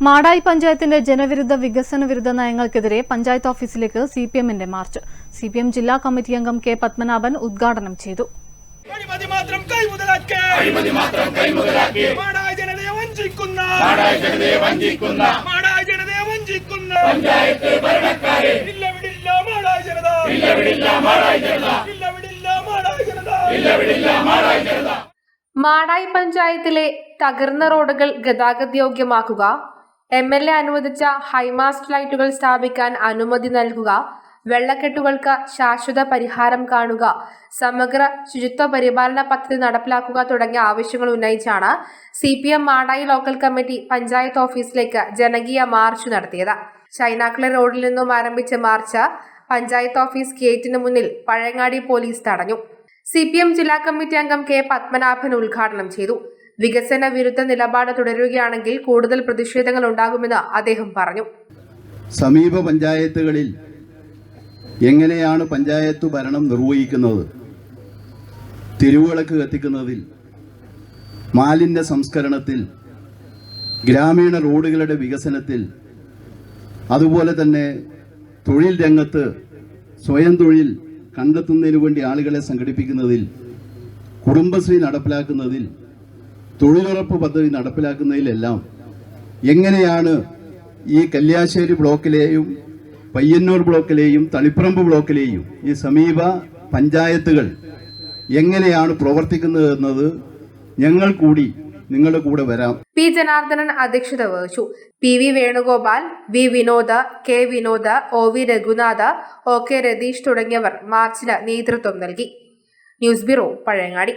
മാടായി പഞ്ചായത്തിന്റെ ജനവിരുദ്ധ വികസന വിരുദ്ധ നയങ്ങൾക്കെതിരെ പഞ്ചായത്ത് ഓഫീസിലേക്ക് സി പി എമ്മിന്റെ മാർച്ച്. സി പി എം ജില്ലാ കമ്മിറ്റി അംഗം കെ പത്മനാഭൻ ഉദ്ഘാടനം ചെയ്തു. മാടായി പഞ്ചായത്തിലെ തകർന്ന റോഡുകൾ ഗതാഗതയോഗ്യമാക്കുക എം എൽ എ അനുവദിച്ച ഹൈമാസ്റ്റ് ലൈറ്റുകൾ സ്ഥാപിക്കാൻ അനുമതി നൽകുക വെള്ളക്കെട്ടുകൾക്ക് ശാശ്വത പരിഹാരം കാണുക സമഗ്ര ശുചിത്വ പരിപാലന പദ്ധതി നടപ്പിലാക്കുക തുടങ്ങിയ ആവശ്യങ്ങൾ ഉന്നയിച്ചാണ് C P M Madayi local committee panchayat ഓഫീസിലേക്ക് ജനകീയ മാർച്ച് നടത്തിയത്. ചൈനാക്കളെ റോഡിൽ നിന്നും ആരംഭിച്ച മാർച്ച് പഞ്ചായത്ത് ഓഫീസ് ഗേറ്റിന് മുന്നിൽ പഴയങ്ങാടി പോലീസ് തടഞ്ഞു. സി ജില്ലാ കമ്മിറ്റി അംഗം കെ പത്മനാഭൻ ഉദ്ഘാടനം ചെയ്തു. വികസന വിരുദ്ധ നിലപാട് തുടരുകയാണെങ്കിൽ കൂടുതൽ പ്രതിഷേധങ്ങൾ ഉണ്ടാകുമെന്ന് അദ്ദേഹം പറഞ്ഞു. സമീപ പഞ്ചായത്തുകളിൽ എങ്ങനെയാണ് പഞ്ചായത്ത് ഭരണം നിർവഹിക്കുന്നത്? തിരുവിളക്ക് കത്തിക്കുന്നതിൽ മാലിന്യ സംസ്കരണത്തിൽ ഗ്രാമീണ റോഡുകളുടെ വികസനത്തിൽ അതുപോലെ തന്നെ തൊഴിൽ രംഗത്ത് സ്വയം തൊഴിൽ കണ്ടെത്തുന്നതിന് വേണ്ടി ആളുകളെ സംഘടിപ്പിക്കുന്നതിൽ കുടുംബശ്രീ നടപ്പിലാക്കുന്നതിൽ തൊഴിലുറപ്പ് പദ്ധതി നടപ്പിലാക്കുന്നതിലെല്ലാം എങ്ങനെയാണ് ഈ കല്യാശ്ശേരി ബ്ലോക്കിലെയും പയ്യന്നൂർ ബ്ലോക്കിലെയും തളിപ്പറമ്പ് ബ്ലോക്കിലെയും ഈ സമീപ പഞ്ചായത്തുകൾ എങ്ങനെയാണ് പ്രവർത്തിക്കുന്നത് എന്നത് ഞങ്ങൾ കൂടി നിങ്ങളുടെ കൂടെ വരാം. പി ജനാർദ്ദനൻ അധ്യക്ഷത വഹിച്ചു. P V Venugopal V Vinod K Vinod O V Raghunath O K Ratheesh തുടങ്ങിയവർ മാർച്ചിന് നേതൃത്വം നൽകി. News bureau Pazhayangadi.